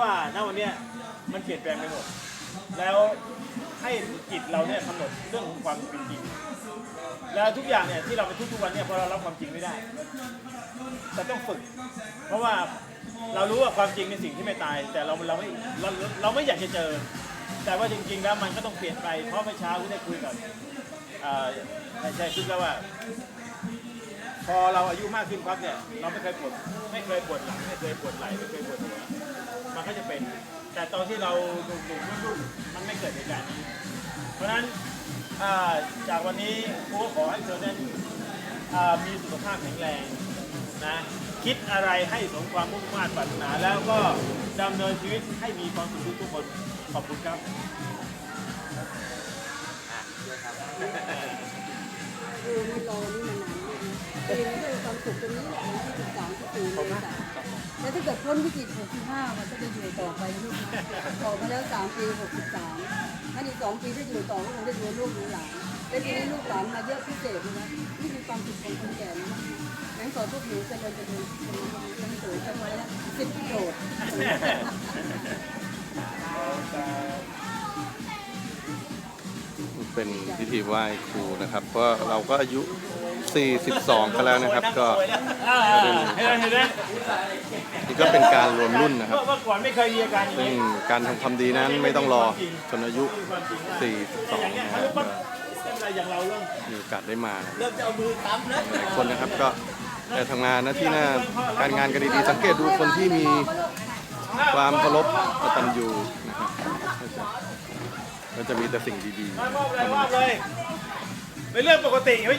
ว่าณวันเนี้ยมันเปลี่ยนแปลงไปหมด แล้วให้จิตเราเนี่ยกำหนดเรื่องของความเป็นจริง แล้วทุกอย่างเนี่ยที่เราไปทุกทุกวันเนี่ยพอเรารับความจริงไม่ได้แต่ต้องฝึก เพราะว่าเรารู้ว่าความจริงเป็นสิ่งที่ไม่ตาย แต่เราเราไม่เราเราไม่อยากจะเจอ แต่ว่าจริง ๆ แล้วมันก็ต้องเปลี่ยนไปเพราะเมื่อเช้าที่ได้คุยกับอ่าไม่ใช่คิดแล้วว่า อเราอายุมากขึ้นปั๊บเนี่ยเราไม่เคยปวดไม่เคยปวดหลังไม่เคยปวดไหล่ไม่เคยปวดหัวมันก็จะเป็น แต่ตอนที่เราหนุ่มๆรุ่นๆมันไม่เกิดเหตุการณ์นี้ เพราะฉะนั้นจากวันนี้ครูก็ขอให้เธอนั้นมีสุขภาพแข็งแรงนะคิดอะไรให้สมความมุ่งมา่นปรารถนาแล้วก็ดำเนินชีวิตให้มีความสุขทุกคนขอบคุณครับ สุขตรงนี้แหละวันที่สิบสามสิบสี่เมษาแล้วถ้าเกิดพ้นวิกฤต65มันก็จะอยู่ต่อไปลูกต่อมาแล้วสามปี63ถ้าอีกสองปีถ้าอยู่ต่อก็คงได้ดูลูกดูหลานแล้วทีนี้ลูกหลานมาเยอะพิเศษเลยนะนี่คือความสุขของคนแก่นะงั้นขอพวกหนูเจริญเจริญยังสวยจังเลยนะสิบโดดเป็นพิธีไหว้ครูนะครับ เพราะเราก็อายุ 42กันแล้วนะครับ ก็เห็นไหมเห็นไหมนี่ก็เป็นการรวมรุ่นนะครับเมื่อก่อนไม่เคยมีอาการอย่างซึ่งนี้การทำความดีนั้นไม่ต้องรอจนอายุความจริงว่า42อย่างเงี้ยนะคเขารับปั๊บไม่เป็นไรอย่างเราเริ่มมีโอกาสได้มานะครับเริ่มจะเอามือทำแล้วหลายคนนะครับก็ได้ทำงานหน้าที่หน้าการงานกันดีๆสังเกตดูคนที่มีความเคารพกตัญญูนะครับก็จะมีแต่สิ่งดีๆมามอบเลยมอบเลยเป็นเรื่องปกติเฮ้ย